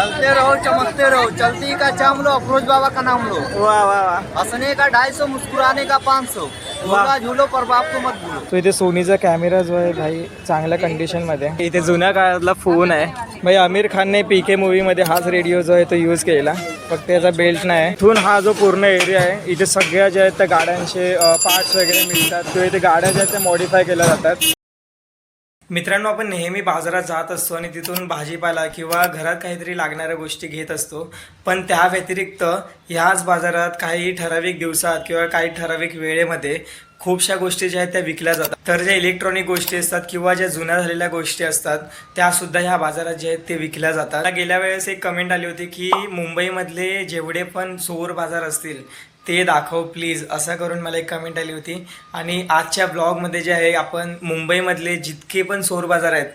चलते रहो चमकते रहो। चलती का चाम लो अफरोज बाबा का नाम लो। वा वा वा हंसने का ढाई सौ मुस्कुराने का पाँच सौ। झूला झूलो पर बाप को मत भूलो। तो इथे सोनीचा कॅमेरा जो आहे भाई चांगल्या कंडिशनमध्ये. इथे जुन्या काळातला फोन आहे. भाई आमिर खानने पी के मूवी मध्ये हाच रेडिओ जो आहे तो यूज केला. फक्त याचा बेल्ट नाही इथून हा जो पूर्ण एरिया आहे इथे सगळ्या ज्या आहेत त्या गाड्यांचे पार्ट्स वगैरे मिळतात. किंवा इथे गाड्या ज्या आहेत त्या मॉडीफाय केल्या जातात. मित्रांनो आपण नेहमी बाजारात जात असतो आणि तिथून भाजीपाला किंवा घरात काहीतरी लागणाऱ्या गोष्टी घेत असतो. पण त्या व्यतिरिक्त ह्याच बाजारात काही ठराविक दिवसात किंवा काही ठराविक वेळेमध्ये खूपशा गोष्टी ज्या आहेत त्या विकल्या जातात. तर ज्या इलेक्ट्रॉनिक गोष्टी असतात किंवा ज्या जुन्या झालेल्या गोष्टी असतात त्या सुद्धा ह्या बाजारात जे आहेत ते विकल्या जातात. गेल्या वेळेस एक कमेंट आली होती की मुंबईमधले जेवढे पण चोर बाजार असतील ते दाखव प्लीज असं करून मला एक कमेंट आली होती. आणि आजच्या ब्लॉगमध्ये जे आहे आपण मुंबईमधले जितके पण चोर बाजार आहेत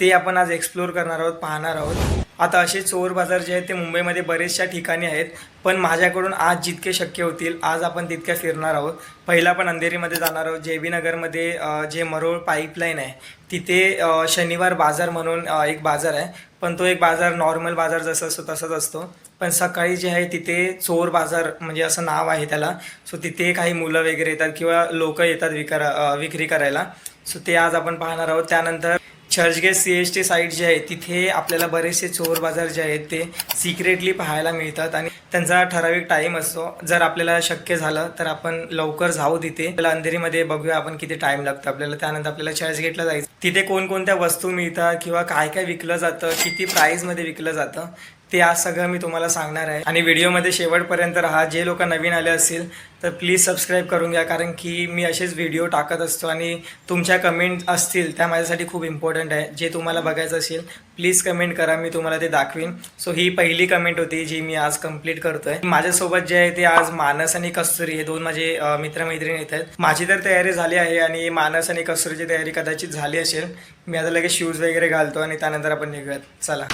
ते आपण आज एक्सप्लोर करणार आहोत पाहणार आहोत. आता असे चोर बाजार जे आहेत ते मुंबईमध्ये बरेचशा ठिकाणी आहेत पण माझ्याकडून आज जितके शक्य होतील आज आपण तितक्या फिरणार आहोत. पहिला आपण अंधेरीमध्ये जाणार आहोत जे बी नगरमध्ये जे मरोळ पाईपलाईन आहे तिथे शनिवार बाजार म्हणून एक बाजार आहे. पण तो एक बाजार नॉर्मल बाजार जसा असतो तसाच असतो. पण सकाळी जे आहे तिथे चोर बाजार म्हणजे असं नाव आहे त्याला. सो तिथे काही मुलं वगैरे येतात किंवा लोक येतात विकारा विक्री करायला. सो ते आज आपण पाहणार आहोत. त्यानंतर Churchgate C S T site जे आहे तिथे आपल्याला बरेचसे चोर बाजार जे आहेत ते सिक्रेटली पाहायला मिळतात आणि त्यांचा ठराविक टाईम असतो. जर आपल्याला शक्य झालं तर आपण लवकर जाऊ तिथे. आपल्याला अंधेरीमध्ये बघूया आपण किती टाइम लागतो. आपल्याला त्यानंतर आपल्याला चर्चगेटला जायचं. तिथे कोणकोणत्या वस्तू मिळतात किंवा काय काय विकलं जातं किती प्राईजमध्ये विकलं जातं ते आज सगळं मी तुम्हाला सांगणार आहे. आणि व्हिडिओमध्ये शेवटपर्यंत राहा. जे लोक नवीन आले असतील तर प्लीज सबस्क्राईब करून घ्या कारण की मी असेच व्हिडिओ टाकत असतो आणि तुमच्या कमेंट असतील त्या माझ्यासाठी खूप इम्पॉर्टंट आहे. जे तुम्हाला बघायचं असेल प्लीज कमेंट करा मी तुम्हाला ते दाखवीन. सो ही पहिली कमेंट होती जी मी आज कंप्लीट आहे माझ्यासोबत जे आहे ते आज मानस आणि कस्तुरी हे दोन माझे मित्रमैत्रिणी येत आहेत. माझी तर तयारी झाली आहे आणि मानस आणि कस्तुरीची तयारी कदाचित झाली असेल. मी आता लगेच शूज वगैरे घालतो आणि त्यानंतर आपण निघूयात. चला.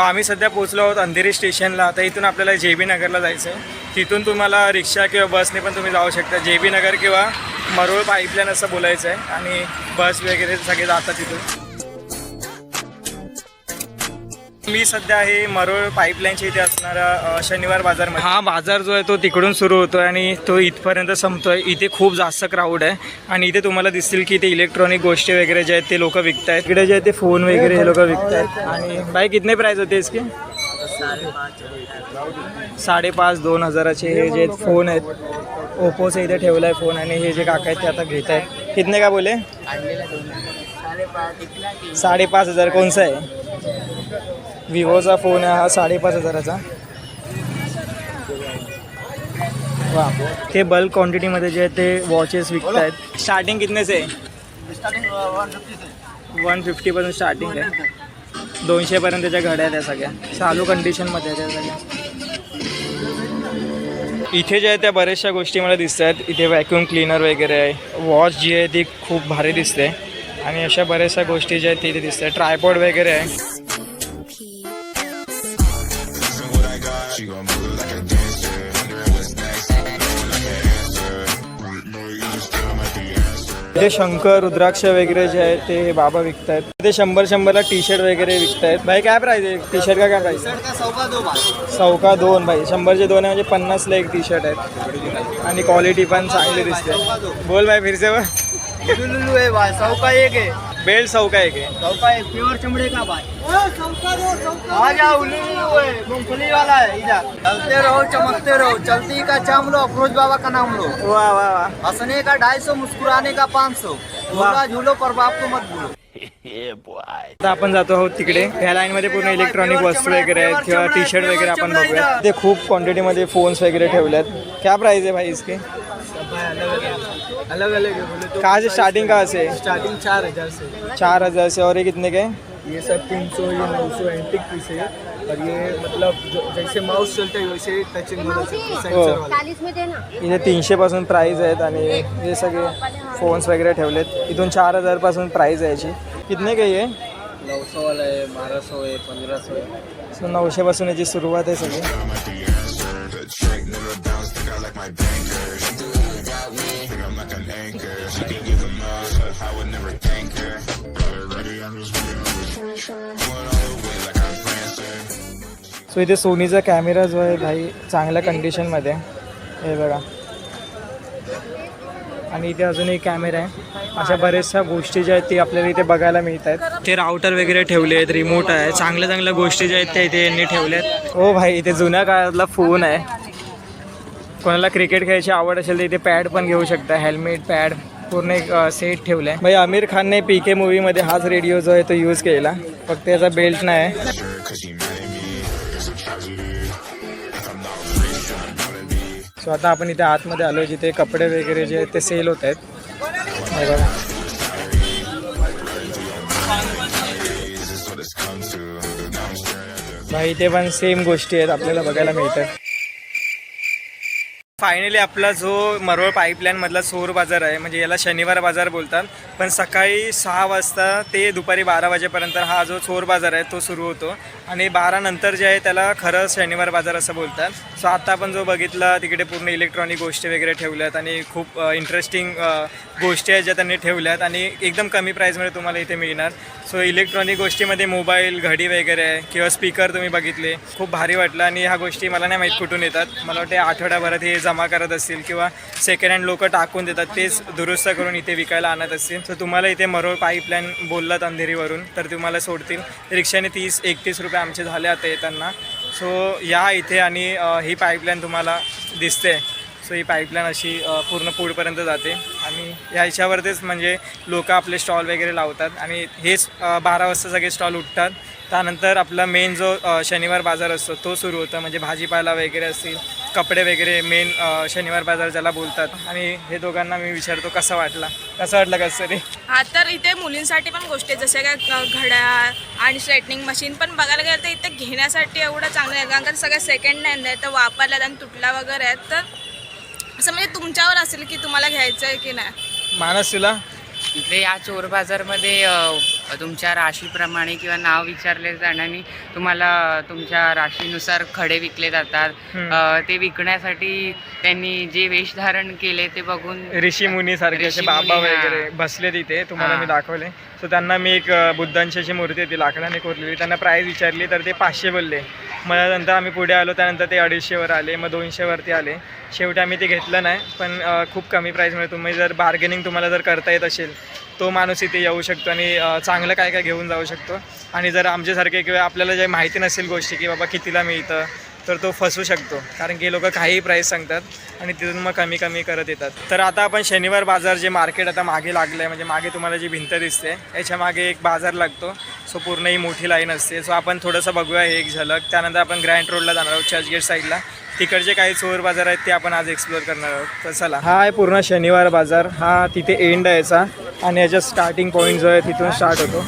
आम्ही सध्या पोहोचलो आहोत अंधेरी स्टेशनला. आता इथून आपल्याला जे बी नगरला जायचं आहे तिथून तुम्हाला रिक्षा किंवा बसने पण तुम्ही जाऊ शकता. जे बी नगर किंवा मरोळ पाईपलाईन असं बोलायचं आहे आणि बस वगैरे सगळे जातात तिथून. मी सध्या आहे मरोळ पाईपलाईनच्या इथे असणारा शनिवार बाजार हा बाजार जो आहे तो तिकडून सुरू होतो आणि तो इथपर्यंत संपतोय. इथे खूप जास्त क्राऊड आहे आणि इथे तुम्हाला दिसतील की इथे इलेक्ट्रॉनिक गोष्टी वगैरे जे आहेत ते लोक विकत आहेत इकडे जे आहेत ते फोन वगैरे हे लोक आहेत आणि बाई कितने प्राईज होते इसके? साडेपाच दोन हजाराचे हे जे फोन आहेत. ओप्पोचे इथे ठेवला आहे फोन आणि हे जे काका आहेत ते आता घेत आहेत कितने का बोले? साडेपाच हजार कोणसा आहे? विवोचा फोन आहे हा साडेपाच हजाराचा. वा ते बल्क क्वांटिटीमध्ये जे आहे ते वॉचेस विकत आहेत स्टार्टिंग कितनेच आहे? वन फिफ्टीपासून स्टार्टिंग आहे. दोनशेपर्यंतच्या घड्या आहेत त्या सगळ्या. चालू कंडिशनमध्ये त्या सगळ्या. इथे जे आहे त्या बऱ्याचशा गोष्टी मला दिसत आहेत इथे व्हॅक्यूम क्लीनर वगैरे आहे. वॉच जी आहे ती खूप भारी दिसते. आणि अशा बऱ्याचशा गोष्टी ज्या आहेत तिथे दिसत आहेत ट्रायपॉड वगैरे आहे. ते शंकर रुद्राक्ष वगैरे जे आहेत ते बाबा विकतायत. ते शंभर शंभरला टी शर्ट वगैरे विकतायत. भाई काय प्राइस आहे? टी शर्ट का काय प्राइस आहे? चौका दोन भाई. शंभरचे दोन आहे म्हणजे पन्नासला एक टी शर्ट आहेत. आणि क्वालिटी पण चांगली दिसते. बोल भाई फिरसे वर लुलुलु है भाई सौ का एक है। एक आहे सौ का एक प्योर चमड़े का भाई। आ जाओ लुलुलु है मूंगफली वाला है इधर। चलते रहो चमकते रहो। चलती का चाम लो अफरोज बाबा का नाम लो। वा वा वा हंसने का ढाई सौ मुस्कुराने का पाँच सौ। झूला झूलो पर बाप को मत भूलो। आता आपण जातो आहोत तिकडे। ह्या लाईन मध्ये पूर्ण इलेक्ट्रॉनिक वस्तू वगैरे आहेत किंवा टी शर्ट वगैरे आपण बघूया ते खूप क्वांटिटी मध्ये फोन्स वगैरे ठेवलेत क्या प्राइस है भाई इसके? अलग अलग है बोले तो कहाँ से स्टार्टिंग कहाँ से? है? स्टार्टिंग चार हजार से। चार हजार से और ये कितने के? ये सब तीन सौ ये नौ सौ एंटिक पीस है। और ये मतलब जैसे माउस चलते है वैसे टचिंग वाला सेंसर वाला। चालीस में देना। इथे तीनशे पासून प्राइस आहेत आणि हे सगळे फोन्स वगैरे ठेवलेत. इथून चार हजारपासून प्राइस आहे याची. कितने काही आहे नौ सौ वाला है बारह सौ है पंद्रह सौ है सो नऊशे पासून याची सुरुवात आहे सगळी. She can give them up. I would never thank her. Already, I'm just waiting. Going all the way like so इथे सोनीचा कॅमेरा जो आहे भाई चांगल्या कंडिशनमध्ये आहे. हे बघा आणि इथे अजून एक कॅमेरा आहे अशा बऱ्याचशा गोष्टी ज्या आहेत ते आपल्याला इथे बघायला मिळत आहेत ते राऊटर वगैरे ठेवले आहेत रिमोट आहे चांगल्या चांगल्या गोष्टी ज्या आहेत त्या इथे यांनी ठेवल्यात हो भाई इथे जुन्या काळातला फोन आहे कोणाला क्रिकेट खेळायची आवड असेल तर इथे पॅड पण घेऊ शकता हेल्मेट पॅड पूर्ण एक सेट ठेवलाय. म्हणजे आमिर खानने पी के मूवीमध्ये हाच रेडिओ जो आहे तो यूज केला. फक्त याचा बेल्ट नाही. सो आता आपण इथे आतमध्ये आलो जिथे कपडे वगैरे जे आहेत ते सेल होत आहेत. बघा. इथे पण सेम गोष्टी आहेत आपल्याला बघायला मिळतात. फायनली आपला जो मरोळ पाईपलाईनमधला सोर चोर बाजार आहे म्हणजे याला शनिवार बाजार बोलतात पण सकाळी सहा वाजता ते दुपारी बारा वाजेपर्यंत हा जो चोर बाजार आहे तो सुरू होतो. आणि बारानंतर जे आहे त्याला खरं शनिवार बाजार असं बोलतात. सो आता आपण जो बघितला तिकडे पूर्ण इलेक्ट्रॉनिक गोष्टी वगैरे ठेवल्यात आणि खूप इंटरेस्टिंग गोष्टी आहेत ज्या त्यांनी ठेवल्यात आणि एकदम कमी प्राईजमध्ये तुम्हाला इथे मिळणार. सो इलेक्ट्रॉनिक गोष्टीमध्ये मोबाईल घडी वगैरे आहे किंवा स्पीकर तुम्ही बघितले खूप भारी वाटलं आणि ह्या गोष्टी मला नाही माहीत कुठून येतात. मला वाटते आठवड्याभरात हे जमा करत असतील किंवा सेकंड हँड लोक टाकून देतात तेच दुरुस्त करून इथे विकायला आणत असतील. तर तुम्हाला इथे मरोळ पाईपलाईन बोललात अंधेरीवरून तर तुम्हाला सोडतील. रिक्षाने तीस एकतीस रुपये आमचे झाले आता येताना. सो या इथे आणि ही पाईपलाईन तुम्हाला दिसते. सो ही पाईपलाईन अशी पूर्ण पुढपर्यंत जाते. आणि या ह्याच्यावरतीच म्हणजे लोक आपले स्टॉल वगैरे लावतात आणि हेच बारा वाजता सगळे स्टॉल उठतात. त्यानंतर आपला मेन जो शनिवार बाजार असतो तो सुरू होतो. म्हणजे भाजीपाला वगैरे असतील कपडे वगैरे मेन शनिवार बाजार ज्याला बोलतात. आणि हे दोघांना मी विचारतो कसा वाटला? कसं वाटलं कसं तरी हा? तर इथे मुलींसाठी पण गोष्टी आहेत जसे काय घड्याळ आणि स्ट्रेटनिंग मशीन पण बघायला गेलं तर इथे घेण्यासाठी एवढं चांगलं आहे. कारण का सगळं सेकंड हँड आहे तर वापरल्यात आणि तुटला वगैरे आहेत. तर असं म्हणजे तुमच्यावर असेल की तुम्हाला घ्यायचं आहे की नाही मानस तुला इथे या चोर बाजारमध्ये अ, तुमच्या राशीप्रमाणे किंवा नाव विचारले जाण्याने तुम्हाला तुमच्या राशीनुसार खडे विकले जातात हम्म. अ, ते विकण्यासाठी त्यांनी जे वेश धारण केले ते बघून ऋषी मुनी सारखे असे ऋषीमुनी, बाबा हा. वगैरे बसले तिथे तुम्हाला हा. मी दाखवले सो त्यांना मी एक बुद्धांची अशी मूर्ती होती लाकडाने कोरलेली. त्यांना प्राईज विचारली तर ते पाचशे बोलले. मला नंतर आम्ही पुढे आलो त्यानंतर ते अडीचशेवर आले मग दोनशेवरती आले. शेवटी आम्ही ते घेतलं नाही पण खूप कमी प्राईजमध्ये तुम्ही जर बार्गेनिंग तुम्हाला जर करता येत असेल तो माणूस इथे येऊ शकतो आणि चांगलं काय काय घेऊन जाऊ शकतो. आणि जर आमच्यासारखे किंवा आपल्याला जे माहिती नसेल गोष्टी की बाबा कितीला मिळतं तर तो फसू शकतो. कारण की लोक काहीही प्राईस सांगतात आणि तिथून मग कमी कमी करत येतात. तर आता आपण शनिवार बाजार जे मार्केट आता मागे लागलं आहे म्हणजे मागे तुम्हाला जी भिंत दिसते याच्या मागे एक बाजार लागतो. सो पूर्ण ही मोठी लाईन असते. सो आपण थोडंसं बघूया हे एक झलक. त्यानंतर आपण ग्रँड रोडला जाणार आहोत चर्चगेट साईडला तिकडचे काही चोर बाजार आहेत ते आपण आज एक्सप्लोअर करणार आहोत. तर चला. हा आहे पूर्ण शनिवार बाजार. हा तिथे एंड आहे याचा. आणि याचा स्टार्टिंग पॉईंट जो आहे तिथून स्टार्ट होतो.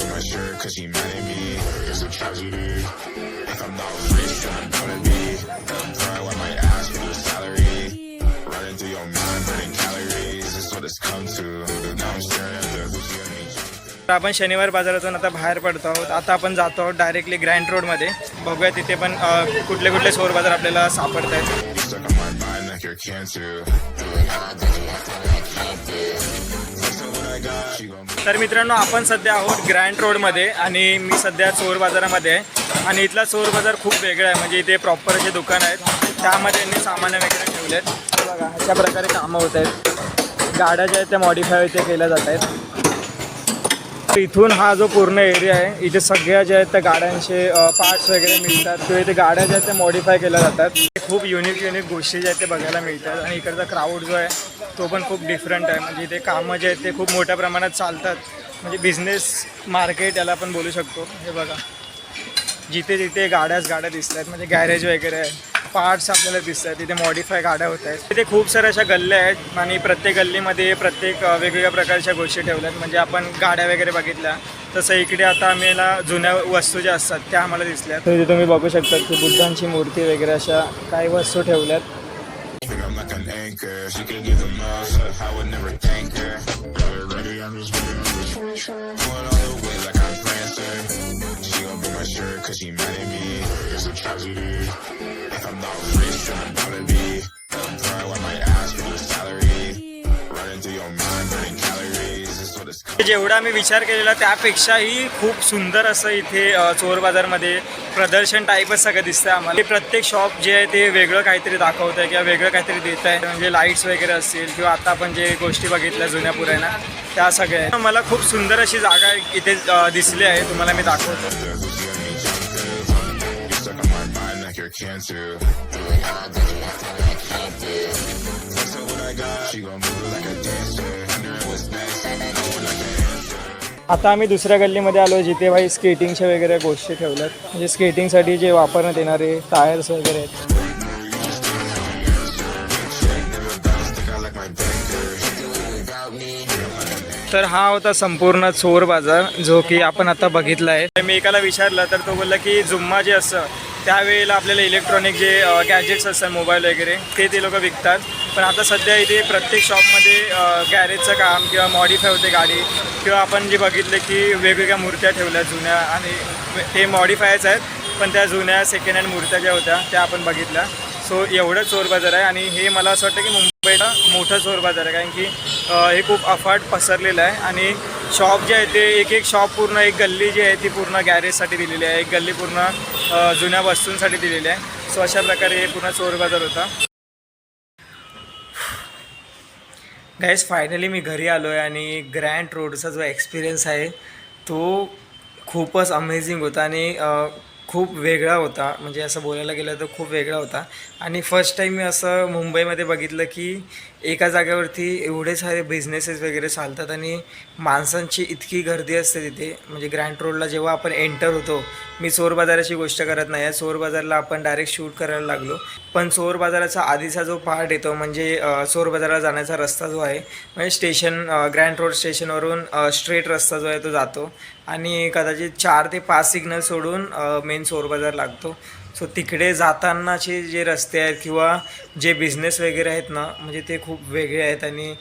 आपण शनिवार बाजारातून आता बाहेर पडतो आहोत. आता आपण जातो आहोत डायरेक्टली ग्रँड रोडमध्ये बघूया तिथे पण कुठले कुठले चोर बाजार आपल्याला सापडत आहेत तर मित्रांनो आपण सध्या आहोत ग्रँड रोडमध्ये आणि मी सध्या चोर बाजारामध्ये आहे. आणि इथला चोर बाजार खूप वेगळा आहे. म्हणजे इथे प्रॉपर असे दुकान आहेत. त्यामध्ये यांनी सामान्य वगैरे ठेवले आहेत बघा अशा प्रकारे कामं होत आहेत. गाड्या ज्या आहेत त्या मॉडिफाय इथे केल्या जात आहेत. इथून हा जो पूर्ण एरिया आहे इथे सगळ्या ज्या आहेत त्या गाड्यांचे पार्ट्स वगैरे मिळतात किंवा इथे गाड्या ज्या आहेत त्या मॉडिफाय केल्या जातात. खूप युनिक युनिक गोष्टी ज्या आहेत ते बघायला मिळतात आणि इकडचा क्राऊड जो आहे तो पण खूप डिफरंट आहे. म्हणजे इथे कामं जे आहेत ते खूप मोठ्या प्रमाणात चालतात. म्हणजे बिझनेस मार्केट याला आपण बोलू शकतो. हे बघा. जिथे जिथे गाड्याच गाड्या दिसत आहेत म्हणजे गॅरेज वगैरे पार्ट्स आपल्याला दिसत आहेत तिथे मॉडिफाय गाड्या होत आहेत. तिथे खूप साऱ्या अशा गल्ल्या आहेत आणि प्रत्येक गल्लीमध्ये प्रत्येक वेगवेगळ्या प्रकारच्या गोष्टी ठेवल्यात. म्हणजे आपण गाड्या वगैरे बघितल्या. तसं इकडे आता आम्हाला जुन्या वस्तू ज्या असतात त्या आम्हाला दिसल्या. तिथे तुम्ही बघू शकता की बुद्धांची मूर्ती वगैरे अशा काही वस्तू ठेवल्यात. Future, cause humanity is a tragedy. If I'm not rich, then I'm gonna be bro on my ass for the salary. Running through your mind, burning calories. This is what it's called. जेवढा मी विचार केलेला त्यापेक्षाही खूप सुंदर असं इथे चोर बाजारमध्ये प्रदर्शन टाईपच सगळं दिसतं आम्हाला हे प्रत्येक शॉप जे आहे ते वेगळं काहीतरी दाखवत आहे किंवा वेगळं काहीतरी देत आहे म्हणजे लाईट्स वगैरे असतील किंवा आता आपण जे गोष्टी बघितल्या जुन्या पुराण्या त्या सगळ्या आहेत. मला खूप सुंदर अशी जागा इथे दिसली आहे तुम्हाला मी दाखवतो mind like you're cancer. That's not what I got. She gon' move like a dancer. Wondering what's next. I can. आता आम्ही दुसऱ्या गल्लीमध्ये आलो जिथे भाई स्केटिंगच्या वगैरे गोष्टी ठेवल्यात म्हणजे स्केटिंगसाठी जे वापरण्यात येणारे टायर्स वगैरे आहेत I. तर हा होता संपूर्ण चोर बाजार जो की आपण आता बघितला आहे मी एकाला विचारलं तर तो बोलला की जुम्मा जे असतं त्यावेळेला आपल्याला इलेक्ट्रॉनिक जे गॅजेट्स असतात मोबाईल वगैरे ते ते लोक विकतात. पण आता सध्या इथे प्रत्येक शॉपमध्ये गॅरेजचं काम किंवा मॉडिफाय होते गाडी किंवा आपण जे बघितले की वेगवेगळ्या मूर्त्या ठेवल्या जुन्या आणि ते मॉडिफायच आहेत पण त्या जुन्या सेकंड हँड मूर्त्या ज्या होत्या त्या आपण बघितल्या. सो एवढं चोर बाजार आहे आणि हे मला असं वाटतं की मुंबईला मोठं चोर बाजार आहे. कारण की हे खूप अफाट पसरलेलं आहे आणि शॉप जे आहे ते एक एक शॉप पूर्ण एक गल्ली जी आहे ती पूर्ण गॅरेजसाठी दिलेली आहे. एक गल्ली पूर्ण जुन्या वस्तूंसाठी दिलेली आहे. सो अशा प्रकारे हे पूर्ण चोर बाजार होता. गाईज फायनली मी घरी आलो आहे आणि ग्रँड रोडचा जो एक्सपिरियन्स आहे तो खूपच अमेझिंग होता. आणि खूप वेगळा होता. म्हणजे असं बोलायला गेलं तर खूप वेगळा होता. आणि फर्स्ट टाईम मी असं मुंबईमध्ये बघितलं की एका जागेवरती एवढे सारे बिझनेसेस वगैरे चालतात आणि माणसांची इतकी गर्दी असते तिथे. म्हणजे ग्रँड रोडला जेव्हा आपण एंटर होतो मी चोर बाजाराची गोष्ट करत नाही. आहे चोर बाजारला आपण डायरेक्ट शूट करायला लागलो. पण चोर बाजाराचा आधीचा जो पार्ट येतो म्हणजे चोर बाजाराला जाण्याचा रस्ता जो आहे म्हणजे स्टेशन ग्रँड रोड स्टेशनवरून स्ट्रेट रस्ता जो आहे तो जातो. आणि कदाचित चार ते पाच सिग्नल सोडून मेन चोर बाजार लागतो. सो तिकडे जातानाचे जे रस्ते आहेत किंवा जे बिझनेस वगैरे आहेत ना म्हणजे ते खूप वेगळे आहेत आणि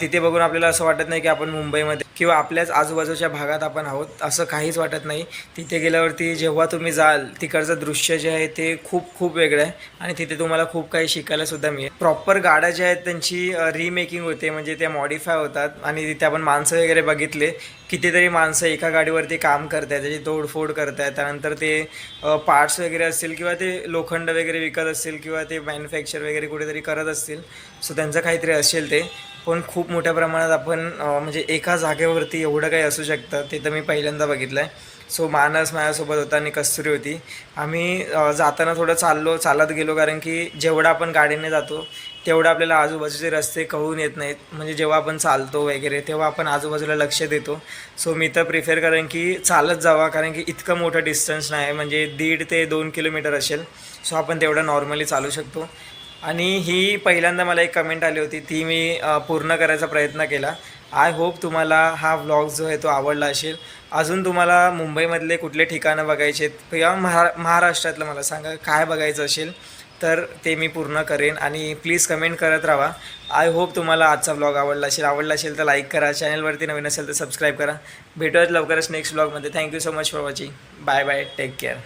तिथे बघून आपल्याला असं वाटत नाही की आपण मुंबईमध्ये किंवा आपल्याच आजूबाजूच्या भागात आपण आहोत असं काहीच वाटत नाही. तिथे गेल्यावरती जेव्हा तुम्ही जाल तिकडचं दृश्य जे आहे ते खूप खूप वेगळं आहे आणि तिथे तुम्हाला खूप काही शिकायला सुद्धा मिळेल. प्रॉपर गाड्या ज्या आहेत त्यांची रिमेकिंग होते म्हणजे त्या मॉडिफाय होतात आणि तिथे आपण माणसं वगैरे बघितले कितीतरी माणसं एका गाडीवरती काम करत आहेत त्याची तोडफोड करत आहेत त्यानंतर ते पार्ट्स वगैरे असतील किंवा ते लोखंड वगैरे विकत असतील किंवा ते मॅन्युफॅक्चर वगैरे कुठेतरी करत असतील. सो त्यांचं काहीतरी असेल ते. पण खूप मोठ्या प्रमाणात आपण म्हणजे एका जागेवरती एवढं काही असू शकतं ते तर मी पहिल्यांदा बघितलं आहे सो मानस माझ्यासोबत होता आणि कस्तुरी होती. आम्ही जाताना थोडं चाललो चालत गेलो कारण की जेवढं आपण गाडीने जातो तेवढं आपल्याला आजूबाजूचे रस्ते कळून येत नाहीत. म्हणजे जेव्हा आपण चालतो वगैरे तेव्हा आपण आजूबाजूला लक्ष देतो. सो मी तर प्रिफेर करेन की चालत जावा कारण की इतकं मोठं डिस्टन्स नाही. म्हणजे दीड ते दोन किलोमीटर असेल सो आपण तेवढं नॉर्मली चालू शकतो. आणि ही पहिल्यांदा मला एक कमेंट आली होती. ती मी पूर्ण करायचा प्रयत्न केला. आय होप तुम्हाला हा व्लॉग जो आहे तो आवडला असेल. अजून तुम्हाला मुंबईमधले कुठले ठिकाणं बघायचे आहेत किंवा महा महाराष्ट्रातलं मला सांगा काय बघायचं असेल तर ते मी पूर्ण करेन. आणि प्लीज कमेंट करत राहा. आय होप तुम्हाला आजचा व्लॉग आवडला असेल. आवडला असेल तर लाईक करा. चॅनलवरती नवीन असेल तर सबस्क्राईब करा. भेटूयात लवकरच next व्लॉगमध्ये thank you so much for watching bye bye take care